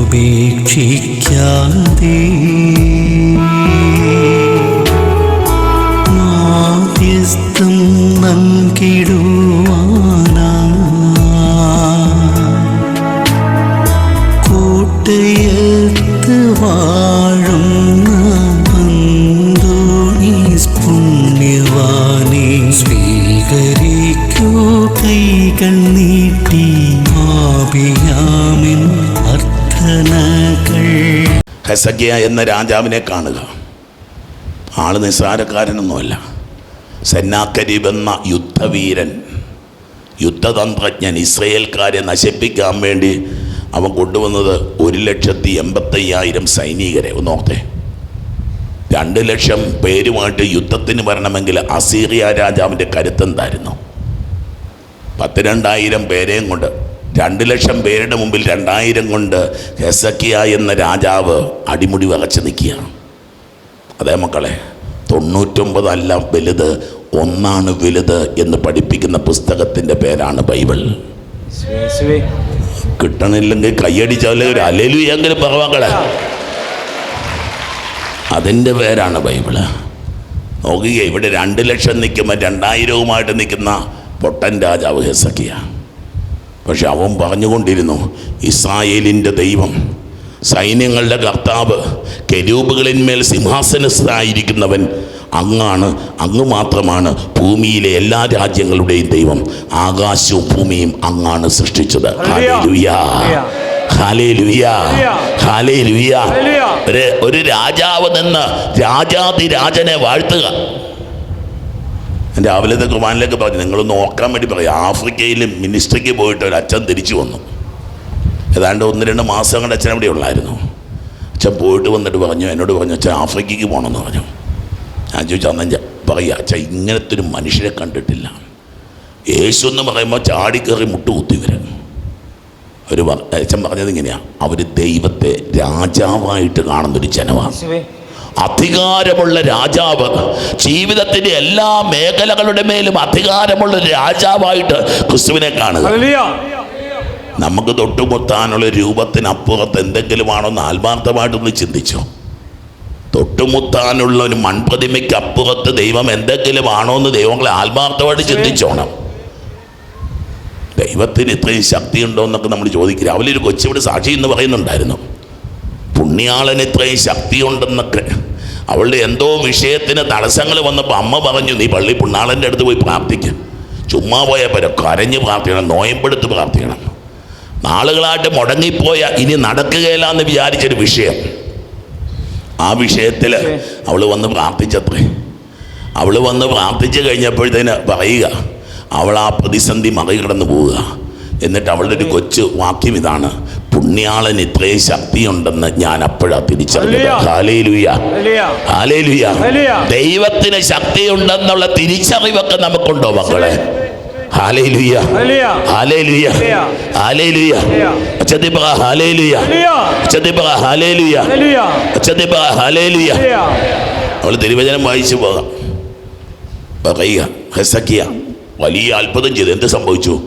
ഉപേക്ഷിച്ചാലുപേക്ഷിക്കാതെ ഹെസക്കിയ എന്ന രാജാവിനെ കാണുക. ആൾ നിസ്സാരക്കാരനൊന്നുമല്ല. സെന്നാക്കരീബ് എന്ന യുദ്ധവീരൻ യുദ്ധതന്ത്രജ്ഞൻ ഇസ്രയേൽക്കാരെ നശിപ്പിക്കാൻ വേണ്ടി അവൻ കൊണ്ടുവന്നത് ഒരു ലക്ഷത്തി എൺപത്തയ്യായിരം സൈനികരെ. ഒന്ന് ഓർത്തേ രണ്ട് ലക്ഷം പേരുമായിട്ട് യുദ്ധത്തിന് വരണമെങ്കിൽ അസീറിയ രാജാവിന്റെ കരുത്തെന്തായിരുന്നു പത്തിരണ്ടായിരം പേരെയും കൊണ്ട് രണ്ട് ലക്ഷം പേരുടെ മുമ്പിൽ രണ്ടായിരം കൊണ്ട് ഹെസക്കിയ എന്ന രാജാവ് അടിമുടി വകച്ച് നിൽക്കുകയാണ് അതേ മക്കളെ തൊണ്ണൂറ്റൊമ്പതല്ല വലുത് ഒന്നാണ് വലുത് എന്ന് പഠിപ്പിക്കുന്ന പുസ്തകത്തിന്റെ പേരാണ് ബൈബിൾ. കിട്ടണില്ലെങ്കിൽ കൈയടിച്ചാലേ ഒരു അലലുയെങ്കിലും പറവാക്കളെ അതിന്റെ പേരാണ് ബൈബിൾ നോക്കുക ഇവിടെ രണ്ട് ലക്ഷം നിൽക്കുമ്പോൾ രണ്ടായിരവുമായിട്ട് നിൽക്കുന്ന പൊട്ടൻ രാജാവ് ഹെസക്കിയ. പക്ഷെ അവൻ പറഞ്ഞുകൊണ്ടിരുന്നു ഇസ്രായേലിന്റെ ദൈവം സൈന്യങ്ങളുടെ കർത്താവ് കെരൂബുകളിന്മേൽ സിംഹാസനസ്ഥായിരിക്കുന്നവൻ അങ്ങാണ് അങ്ങ് മാത്രമാണ് ഭൂമിയിലെ എല്ലാ രാജ്യങ്ങളുടെയും ദൈവം. ആകാശവും ഭൂമിയും അങ്ങാണ് സൃഷ്ടിച്ചത്. ഒരു ഒരു രാജാവ് നിന്ന് രാജാതിരാജനെ വാഴ്ത്തുക. രാവിലത്തെ കുർബാനിലേക്ക് പറഞ്ഞു നിങ്ങളൊന്ന് നോക്കാൻ വേണ്ടി പറയും. ആഫ്രിക്കയിൽ മിനിസ്ട്രിക്ക് പോയിട്ട് ഒരു അച്ഛൻ തിരിച്ചു വന്നു. ഏതാണ്ട് ഒന്ന് രണ്ട് മാസം കണ്ട് അച്ഛൻ അവിടെ ഉള്ളായിരുന്നു. അച്ഛൻ പോയിട്ട് വന്നിട്ട് പറഞ്ഞു എന്നോട് പറഞ്ഞു അച്ഛൻ ആഫ്രിക്കയ്ക്ക് പോകണമെന്ന് പറഞ്ഞു. ഞാൻ ചോദിച്ചു അന്ന് പറയുക അച്ഛൻ ഇങ്ങനത്തെ ഒരു മനുഷ്യരെ കണ്ടിട്ടില്ല. യേശു എന്ന് പറയുമ്പോൾ ചാടിക്കയറി മുട്ടുകുത്തി വരും ഒരു അച്ഛൻ പറഞ്ഞത് ഇങ്ങനെയാണ് അവർ ദൈവത്തെ രാജാവായിട്ട് കാണുന്നൊരു ജനമാണ്. അധികാരമുള്ള രാജാവ് ജീവിതത്തിന്റെ എല്ലാ മേഖലകളുടെ മേലും അധികാരമുള്ള രാജാവായിട്ട് ക്രിസ്തുവിനെ കാണുക. നമുക്ക് തൊട്ടുമുത്താനുള്ള രൂപത്തിനപ്പുറത്ത് എന്തെങ്കിലുമാണോന്ന് ആത്മാർത്ഥമായിട്ടൊന്ന് ചിന്തിച്ചോ. തൊട്ടുമുത്താനുള്ള ഒരു മൺപ്രതിമയ്ക്ക് അപ്പുറത്ത് ദൈവം എന്തെങ്കിലും ആണോ എന്ന് ദൈവങ്ങളെ ആത്മാർത്ഥമായിട്ട് ചിന്തിച്ചോണം. ദൈവത്തിന് ഇത്രയും ശക്തി ഉണ്ടോ എന്നൊക്കെ നമ്മൾ ചോദിക്കും. രാവിലെ ഒരു കൊച്ചിവിടെ സാക്ഷി എന്ന് പറയുന്നുണ്ടായിരുന്നു. പുണ്യാളന് ഇത്രയും ശക്തിയുണ്ടെന്നൊക്കെ. അവളുടെ എന്തോ വിഷയത്തിന് തടസ്സങ്ങൾ വന്നപ്പോൾ അമ്മ പറഞ്ഞു നീ പള്ളി പുണ്ണാളന്റെ അടുത്ത് പോയി പ്രാർത്ഥിക്കുക ചുമ്മാ പോയ പരം. കരഞ്ഞ് പ്രാർത്ഥിക്കണം നോയമ്പെടുത്ത് പ്രാർത്ഥിക്കണം. നാളുകളായിട്ട് മുടങ്ങിപ്പോയ ഇനി നടക്കുകയില്ല എന്ന് വിചാരിച്ചൊരു വിഷയം. ആ വിഷയത്തിൽ അവൾ വന്ന് പ്രാർത്ഥിച്ചത്രേ. അവൾ വന്ന് പ്രാർത്ഥിച്ചു കഴിഞ്ഞപ്പോഴത്തേന് പറയുക അവൾ ആ പ്രതിസന്ധി മറികടന്നു പോവുക. എന്നിട്ട് അവളുടെ ഒരു കൊച്ചു വാക്യം ഇതാണ്. പുണ്യാളൻ ഇത്രയും ശക്തിയുണ്ടെന്ന് ഞാൻ അപ്പോഴാ തിരിച്ചറിഞ്ഞത്. ദൈവത്തിന് ശക്തിയുണ്ടെന്നുള്ള തിരിച്ചറിവൊക്കെ നമുക്കുണ്ടോ മക്കളെ? അവൾ തിരുവചനം വായിച്ചു പോകാം. പറയുക ഹെസക്കിയ വലിയ അത്ഭുതം ചെയ്തു. എന്ത് സംഭവിച്ചു?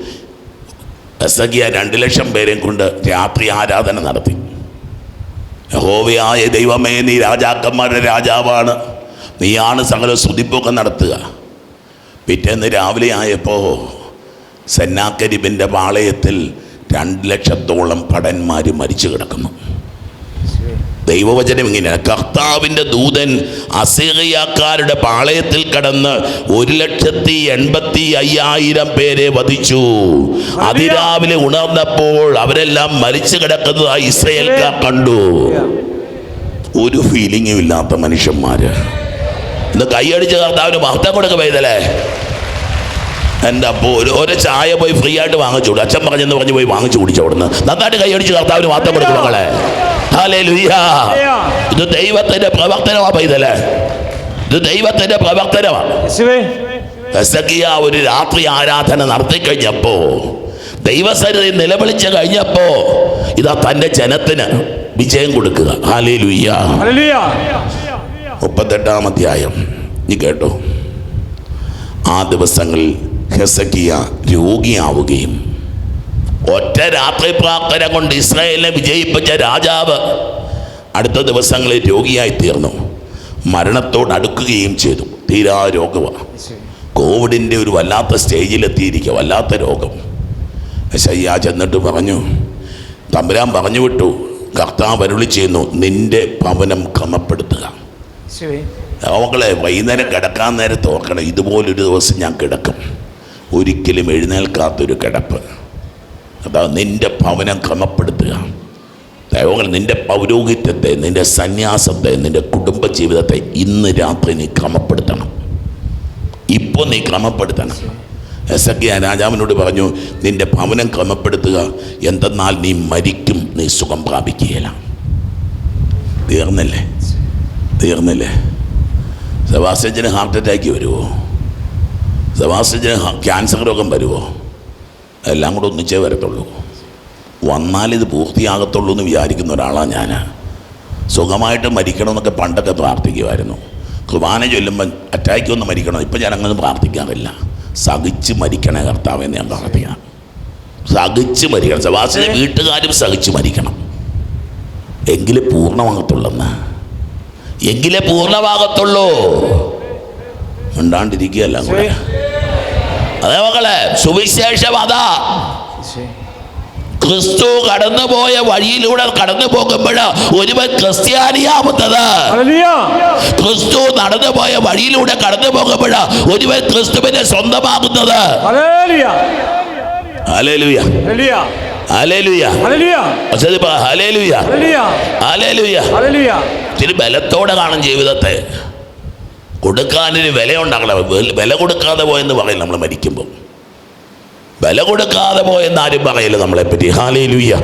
ഹെസക്കിയ രണ്ട് ലക്ഷം പേരെയും കൊണ്ട് രാത്രി ആരാധന നടത്തി. യഹോവയായ ദൈവമേ നീ രാജാക്കന്മാരുടെ രാജാവാണ്. നീയാണ് സകല സ്തുതിപ്പൊക്കെ നടത്തുക. പിറ്റേന്ന് രാവിലെ ആയപ്പോൾ സെന്നാക്കരിബിന്റെ പാളയത്തിൽ രണ്ട് ലക്ഷത്തോളം ഭടന്മാർ മരിച്ചു കിടക്കുന്നു. ദൈവവചനം ഇങ്ങനെ കർത്താവിന്റെ ദൂതൻ അസീറിയക്കാരുടെ പാളയത്തിൽ കടന്ന് ഒരു ലക്ഷത്തി എൺപത്തി അയ്യായിരം പേരെ വധിച്ചു. അതിരാവിലെ ഉണർന്നപ്പോൾ അവരെല്ലാം മരിച്ചു കിടക്കുന്നതായി ഇസ്രയേൽക്കാർ കണ്ടു. ഒരു ഫീലിങ്ങും ഇല്ലാത്ത മനുഷ്യന്മാര്. ഇന്ന് കൈയടിച്ച് കർത്താവിന് മഹത്വം കൊടുക്ക പെയ്തല്ലേ എന്റെ അപ്പോൾ ഒരു ഒരു ചായ പോയി ഫ്രീ ആയിട്ട് വാങ്ങിച്ചു കൊടുക്കും. അച്ഛൻ പറഞ്ഞെന്ന് പറഞ്ഞ് പോയി വാങ്ങിച്ചു കുടിച്ചു അവിടുന്ന്. നന്നായിട്ട് കൈയടിച്ച് കർത്താവിന് മഹത്വം കൊടുക്കും മകളെ. ഇത് ദൈവത്തിന്റെ പ്രവർത്തനമാ പൈതലേ. ഇത് ദൈവത്തിന്റെ പ്രവർത്തനമാണ് യേശുവേ. ഒരു രാത്രി ആരാധന നടത്തി കഴിഞ്ഞപ്പോ നിലവിളിച്ച നിലവിളിച്ച് കഴിഞ്ഞപ്പോ ഇതാ തന്റെ ജനത്തിന് വിജയം കൊടുക്കുക. മുപ്പത്തെട്ടാം അധ്യായം. നീ കേട്ടോ. ആ ദിവസങ്ങളിൽ ഹെസക്കിയ രോഗിയാവുകയും ഒറ്റ രാത്രി പ്രാർത്ഥന കൊണ്ട് ഇസ്രായേലിനെ വിജയിപ്പിച്ച രാജാവ് അടുത്ത ദിവസങ്ങളിൽ രോഗിയായി തീർന്നു. മരണത്തോട് അടുക്കുകയും ചെയ്തു. തീരാ രോഗമാണ് കോവിഡിന്റെ ഒരു വല്ലാത്ത സ്റ്റേജിലെത്തിയിരിക്കുക വല്ലാത്ത രോഗം. ശയ്യ ചെന്നിട്ട് പറഞ്ഞു തമ്പുരാൻ പറഞ്ഞു വിട്ടു. കർത്താവ് അരുളി ചെയ്യുന്നു നിന്റെ ഭവനം ക്രമപ്പെടുത്തുക. മക്കളെ വൈകുന്നേരം കിടക്കാൻ നേരത്ത് ഓർക്കണം. ഇതുപോലൊരു ദിവസം ഞാൻ കിടക്കും. ഒരിക്കലും എഴുന്നേൽക്കാത്തൊരു കിടപ്പ്. അതാ നിന്റെ ഭവനം ക്രമപ്പെടുത്തുക. ദൈവങ്ങൾ നിന്റെ പൗരോഹിത്യത്തെ നിന്റെ സന്യാസത്തെ നിന്റെ കുടുംബ ജീവിതത്തെ ഇന്ന് രാത്രി നീ ക്രമപ്പെടുത്തണം. ഇപ്പോൾ നീ ക്രമപ്പെടുത്തണം. എസ് എ രാജാവിനോട് പറഞ്ഞു നിന്റെ ഭവനം ക്രമപ്പെടുത്തുക. എന്തെന്നാൽ നീ മരിക്കും നീ സുഖം പ്രാപിക്കുകയില്ല. തീർന്നില്ലേ? തീർന്നില്ലേ? സെബാസ്റ്റ്യന് ഹാർട്ട് അറ്റാക്ക് വരുമോ സെബാസ്റ്റ്യന് ക്യാൻസർ രോഗം വരുമോ എല്ലാം കൂടെ ഒന്നിച്ചേ വരത്തുള്ളൂ. വന്നാലിത് പൂർത്തിയാകത്തുള്ളൂ എന്ന് വിചാരിക്കുന്ന ഒരാളാണ് ഞാൻ സുഖമായിട്ട് മരിക്കണമെന്നൊക്കെ പണ്ടൊക്കെ പ്രാർത്ഥിക്കുമായിരുന്നു കുർബാന ചൊല്ലുമ്പോൾ അറ്റാക്ക് ഒന്ന് മരിക്കണം? ഇപ്പം ഞാൻ അങ്ങനെ പ്രാർത്ഥിക്കാറില്ല. സഹിച്ച് മരിക്കണേ കർത്താവെന്ന് ഞാൻ പ്രാർത്ഥിക്കണം. സഹിച്ച് മരിക്കണം. സവാസ വീട്ടുകാരും സഹിച്ച് മരിക്കണം. എങ്കിലേ പൂർണമാകത്തുള്ളെന്ന്. എങ്കിലേ പൂർണമാകത്തുള്ളൂ. ഉണ്ടാണ്ടിരിക്കുകയല്ല കൂടെ അതേ മക്കളെ സുവിശേഷം അതാ. ക്രിസ്തു കടന്നുപോയ വഴിയിലൂടെ കടന്നു പോകുമ്പോൾ ഒരുവൻ ക്രിസ്ത്യാനിയാവുന്നത്. ക്രിസ്തു നടന്നുപോയ വഴിയിലൂടെ കടന്നു പോകുമ്പോൾ ഒരുവൻ ക്രിസ്തുവിനെ സ്വന്തമാകുന്നത്. ഹല്ലേലൂയ. ബലത്തോടെ കാണും ജീവിതത്തെ. കൊടുക്കാനൊരു വില ഉണ്ടാക്കണം വില കൊടുക്കാതെ പോയെന്ന് പറയും നമ്മൾ മരിക്കുമ്പോൾ വില കൊടുക്കാതെ പോയെന്ന് ആരും പറയില്ല നമ്മളെപ്പറ്റി പറ്റി.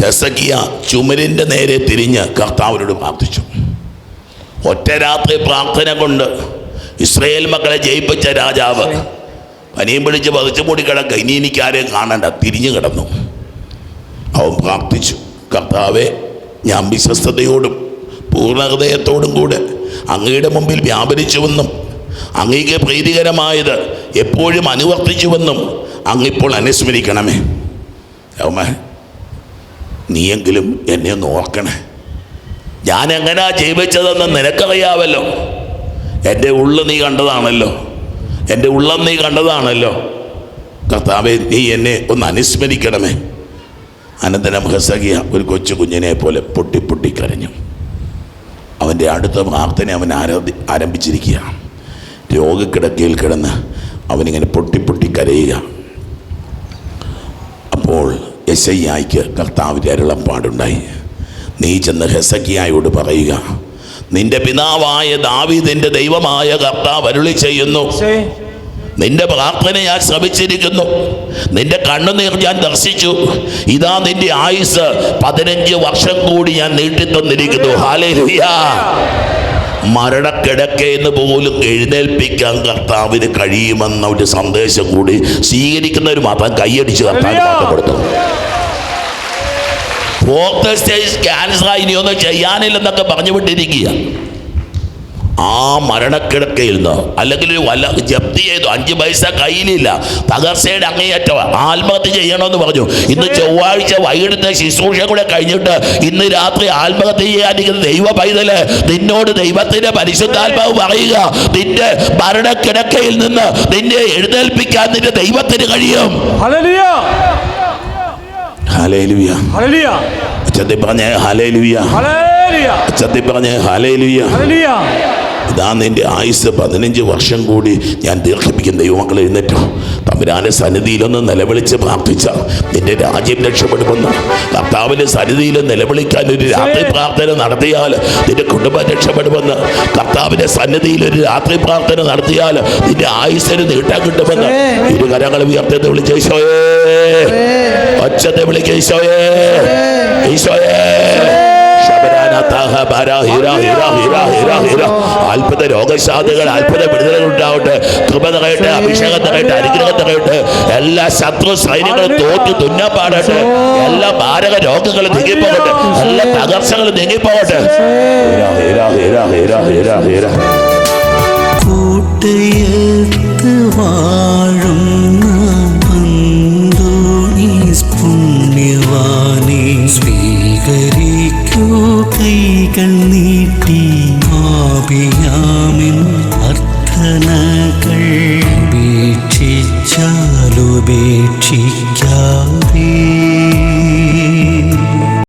ഹെസക്കിയ ചുമരിന്റെ നേരെ തിരിഞ്ഞ് കർത്താവിനോട് പ്രാർത്ഥിച്ചു. ഒറ്റ രാത്രി പ്രാർത്ഥന കൊണ്ട് ഇസ്രയേൽ മക്കളെ ജയിപ്പിച്ച രാജാവ് പനിയും പിടിച്ച് പതിച്ചു മൂടി കിടക്ക. ഇനി എനിക്ക് ആരെയും കാണണ്ട. തിരിഞ്ഞു കിടന്നു. അവൻ പ്രാർത്ഥിച്ചു. കർത്താവെ ഞാൻ വിശ്വസ്തയോടും പൂർണ ഹൃദയത്തോടും കൂടെ അങ്ങയുടെ മുമ്പിൽ വ്യാപരിച്ചുവെന്നും അങ്ങേക്ക് പ്രീതികരമായത് എപ്പോഴും അനുവർത്തിച്ചുവെന്നും അങ്ങിപ്പോൾ അനുസ്മരിക്കണമേ. രാമ നീയെങ്കിലും എന്നെ ഒന്ന് ഓർക്കണേ. ഞാൻ എങ്ങനെയാ ജീവിച്ചതെന്ന് നിനക്കറിയാവല്ലോ. എന്റെ ഉള്ളു നീ കണ്ടതാണല്ലോ. എന്റെ ഉള്ളം നീ കണ്ടതാണല്ലോ. കർത്താവെ നീ എന്നെ ഒന്ന് അനുസ്മരിക്കണമേ. അനന്തരം ഹസകിയ ഒരു കൊച്ചു കുഞ്ഞിനെ പോലെ പൊട്ടി പൊട്ടി കരഞ്ഞു അവന്റെ അടുത്ത പ്രാർത്ഥന അവൻ ആരാധി ആരംഭിച്ചിരിക്കുക രോഗക്കിടക്കയിൽ കിടന്ന് അവനിങ്ങനെ പൊട്ടി പൊട്ടി കരയുക. അപ്പോൾ യശയ്യായിക്ക് കർത്താവിന്റെ അരുളപ്പാടുണ്ടായി. നീ ചെന്ന് ഹെസക്കിയായോട് പറയുക. നിന്റെ പിതാവായ ദാവീദിന്റെ ദൈവമായ കർത്താവ് അരുളി ചെയ്യുന്നു നിന്റെ പ്രാർത്ഥന ഞാൻ ശ്രമിച്ചിരിക്കുന്നു. നിന്റെ കണ്ണുനീർ ഞാൻ ദർശിച്ചു. ഇതാ നിന്റെ ആയുസ്. പതിനഞ്ച് വർഷം കൂടി ഞാൻ നീട്ടിത്തന്നിരിക്കുന്നു. ഹാലേലുയ മരണക്കിടക്കേന്ന് പോലും എഴുന്നേൽപ്പിക്കാൻ കർത്താവിന് കഴിയുമെന്ന ഒരു സന്ദേശം കൂടി സ്വീകരിക്കുന്നവർ മാത്രം കൈയടിച്ച് കർത്താവ് മാത്രം കൊടുത്തു ഫോർത്ത് സ്റ്റേജ് ക്യാൻസർ ഇനിയൊന്നും ചെയ്യാനില്ലെന്നൊക്കെ പറഞ്ഞു വിട്ടിരിക്കുക ആ മരണക്കിടക്കയിൽ നിന്ന് അല്ലെങ്കിൽ ഒരു വല്ല ജപ്തി ചെയ്തു അഞ്ച് പൈസ കയ്യിലില്ല തകർച്ചയുടെ അങ്ങേയറ്റം ആത്മഹത്യ ചെയ്യണമെന്ന് പറഞ്ഞു. ഇന്ന് ചൊവ്വാഴ്ച വൈകിട്ടത്തെ ശുശ്രൂഷ കൂടെ കഴിഞ്ഞിട്ട് ഇന്ന് രാത്രി ആത്മഹത്യ ചെയ്യാനിരിക്കുന്ന ദൈവ പൈതൽ നിന്നോട് ദൈവത്തിന്റെ പരിശുദ്ധാത്മാവ് പറയുക നിന്റെ മരണക്കിടക്കയിൽ നിന്ന് നിന്നെ എഴുന്നേൽപ്പിക്കാൻ നിന്റെ ദൈവത്തിന് കഴിയും. അച്ഛത്തി പറഞ്ഞേ ഹലേലുയ ഹല്ലേലൂയ. അച്ഛത്തി പറഞ്ഞേ ഹലേലുയ ഹല്ലേലൂയ. ഇതാ നിന്റെ ആയുസ് പതിനഞ്ച് വർഷം കൂടി ഞാൻ ദീർഘിപ്പിക്കുന്ന ദൈവമക്കൾ എഴുന്നേറ്റോ. തമ്പുരാനെ സന്നിധിയിലൊന്ന് നിലവിളിച്ച് പ്രാർത്ഥിച്ച. നിന്റെ രാജ്യം രക്ഷപ്പെടുമെന്ന്. കർത്താവിന്റെ സന്നിധിയിൽ നിലവിളിക്കാൻ ഒരു രാത്രി പ്രാർത്ഥന നടത്തിയാൽ നിന്റെ കുടുംബം രക്ഷപ്പെടുമെന്ന്. കർത്താവിന്റെ സന്നിധിയിൽ ഒരു രാത്രി പ്രാർത്ഥന നടത്തിയാൽ നിന്റെ ആയുസ്സിന് നീട്ടാൻ കിട്ടുമെന്ന്. ഇരു കരങ്ങൾ ഉയർത്തി വിളിച്ച ഈശോയേ. ഒച്ചത്തെ വിളിക്കേശോയേ ഈശോയേ. അത്ഭുത രോഗശാന്തികൾ അത്ഭുത വിടുതലുകൾ ഉണ്ടാവട്ടെ. കൃപ തകയട്ടെ അഭിഷേകം തകയട്ടെ അനുഗ്രഹം തകയട്ടെ എല്ലാ ശത്രു സൈന്യങ്ങളും തോറ്റു തുന്നപ്പാടട്ടെ. എല്ലാ മാരക രോഗങ്ങളും നീങ്ങിപ്പോകട്ടെ. എല്ലാ തകർച്ചകളും നീങ്ങിപ്പോകട്ടെ. കൂട്ടയത്ത് വാഴുന്ന.